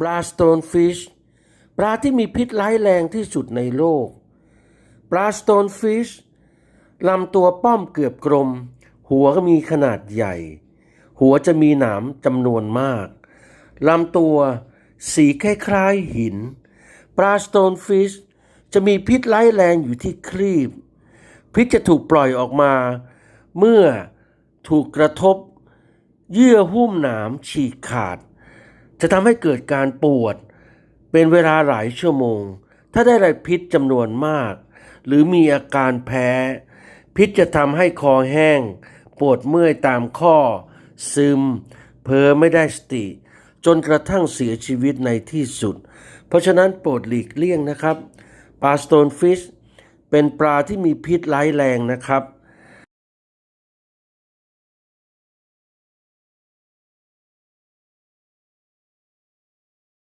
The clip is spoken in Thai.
ปลาสโตนฟิชปลาที่มีพิษร้ายแรงที่สุดในโลก ปลาสโตนฟิชลำตัวป้อมเกือบกลม หัวก็มีขนาดใหญ่ หัวจะมีหนามจำนวนมาก ลำตัวสีคล้ายๆหิน ปลาสโตนฟิชจะมีพิษร้ายแรงอยู่ที่ครีบ พิษจะถูกปล่อยออกมา เมื่อถูกกระทบ เยื่อหุ้มหนามฉีกขาด จะทำให้เกิดการปวด เป็นเวลาหลายชั่วโมง ถ้าได้ไรพิษจำนวนมาก หรือมีอาการแพ้ พิษจะทำให้คอแห้ง ปวดเมื่อยตามข้อ ซึม เพ้อไม่ได้สติ จนกระทั่งเสียชีวิตในที่สุด เพราะฉะนั้นโปรดหลีกเลี่ยงนะครับปลาสโตนฟิชเป็นปลาที่มีพิษร้ายแรงนะครับ